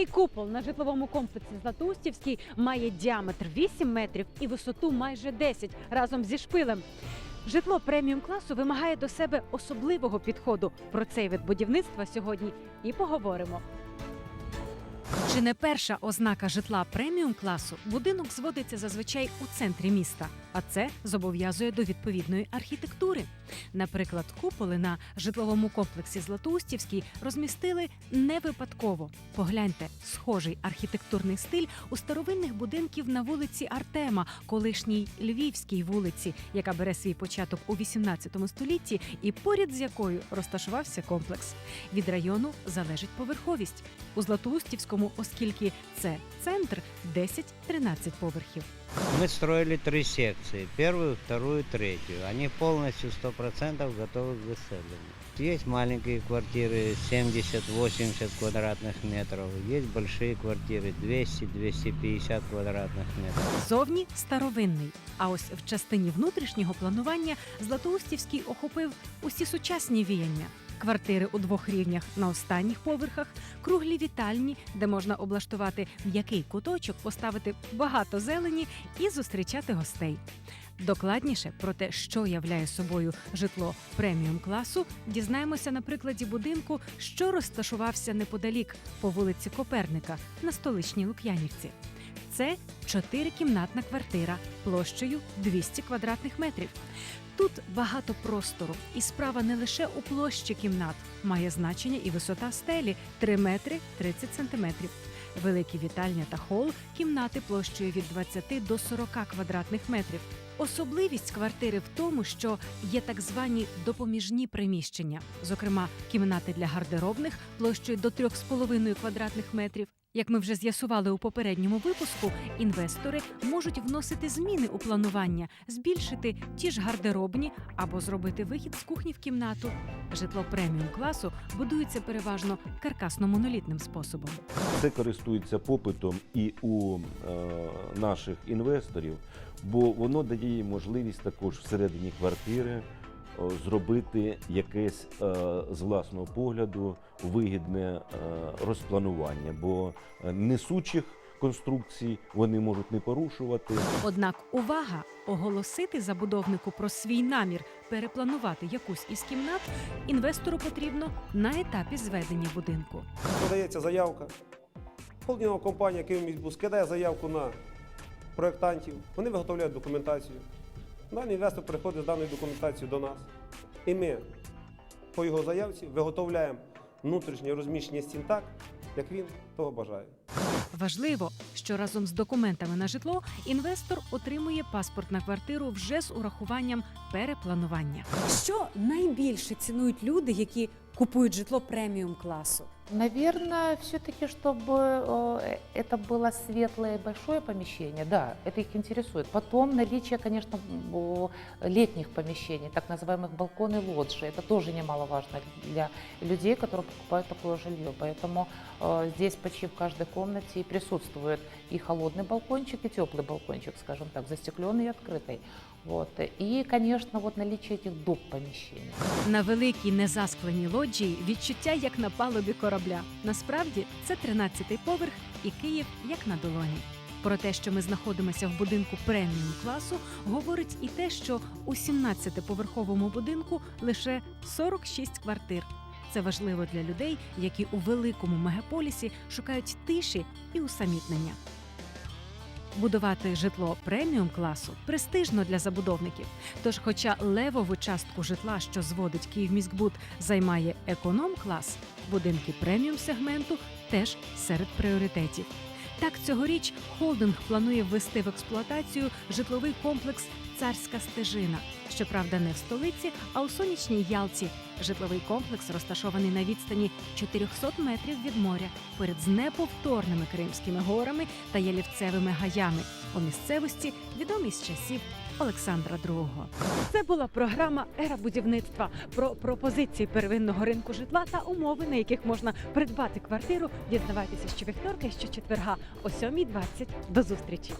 Цей купол на житловому комплексі Златоустівський має діаметр 8 метрів і висоту майже 10 разом зі шпилем. Житло преміум класу вимагає до себе особливого підходу. Про цей вид будівництва сьогодні і поговоримо. Чи не перша ознака житла преміум класу будинок зводиться зазвичай у центрі міста, а це зобов'язує до відповідної архітектури. Наприклад, куполи на житловому комплексі Златоустівський розмістили не випадково. Погляньте, схожий архітектурний стиль у старовинних будинків на вулиці Артема, колишній Львівській вулиці, яка бере свій початок у 18 столітті, і поряд з якою розташувався комплекс. Від району залежить поверховість у Златоустівському, оскільки це центр 10-13 поверхів. Мы строили три секции. Первую, вторую, третью. Они полностью 100% готовы к заселению. Есть маленькие квартиры 70-80 квадратных метров. Есть большие квартиры 200-250 квадратных метров. Зовні старовинний. А ось в частині внутрішнього планування Златоустівський охопив усі сучасні віяння. Квартири у двох рівнях на останніх поверхах, круглі вітальні, де можна облаштувати м'який куточок, поставити багато зелені і зустрічати гостей. Докладніше про те, що являє собою житло преміум класу, дізнаємося на прикладі будинку, що розташувався неподалік по вулиці Коперника на столичній Лук'янівці. Це чотирикімнатна квартира площею 200 квадратних метрів. Тут багато простору, і справа не лише у площі кімнат, має значення і висота стелі 3 метри 30 сантиметрів. Великі вітальня та хол кімнати площею від 20 до 40 квадратних метрів. Особливість квартири в тому, що є так звані допоміжні приміщення, зокрема кімнати для гардеробних площею до 3,5 квадратних метрів. Як ми вже з'ясували у попередньому випуску, інвестори можуть вносити зміни у планування, збільшити ті ж гардеробні або зробити вихід з кухні в кімнату. Житло преміум класу будується переважно каркасно-монолітним способом. Це користується попитом і у е, наших інвесторів, бо воно дає можливість також всередині квартири зробити якесь е, з власного погляду вигідне е, розпланування, бо е, несучих конструкцій вони можуть не порушувати. Однак увага оголосити забудовнику про свій намір перепланувати якусь із кімнат інвестору потрібно на етапі зведення будинку. Подається заявка. Холдингова компанія «Київміськбус» кидає заявку на проєктантів. Вони виготовляють документацію. Далі інвестор приходить з даною документацією до нас. І ми по його заявці виготовляємо внутрішнє розміщення стін так, як він того бажає. Важливо, що разом з документами на житло інвестор отримує паспорт на квартиру вже з урахуванням перепланування. Що найбільше цінують люди, які купують житло преміум класу? Наверное, все-таки, чтобы э, это было светлое и большое помещение, да, это их интересует. Потом наличие, конечно, м, летних помещений, так называемых балкон и лоджии, это тоже немаловажно для людей, которые покупают такое жилье. Поэтому э, здесь почти в каждой комнате и присутствует и холодный балкончик, и теплый балкончик, скажем так, застекленный и открытый. Вот. И, конечно, вот наличие этих доп. помещений. На великій незаскленій лоджії відчуття як на палубі корабля. Насправді це 13-й поверх і Київ як на долоні. Про те, що ми знаходимося в будинку преміум класу, говорить і те, що у 17-поверховому будинку лише 46 квартир. Це важливо для людей, які у великому мегаполісі шукають тиші і усамітнення. Будувати житло преміум класу престижно для забудовників. Тож, хоча левову частку житла, що зводить Київміськбуд, займає економ клас, будинки преміум сегменту теж серед пріоритетів. Так, цьогоріч холдинг планує ввести в експлуатацію житловий комплекс Царська стежина. Щоправда, не в столиці, а у сонячній Ялті. Житловий комплекс розташований на відстані 400 метрів від моря, перед неповторними Кримськими горами та ялівцевими гаями у місцевості, відомій з часів Олександра II. Це була програма Ера будівництва про пропозиції первинного ринку житла та умови, на яких можна придбати квартиру. Дізнавайтеся щовівторка і щочетверга о 7.20. До зустрічі!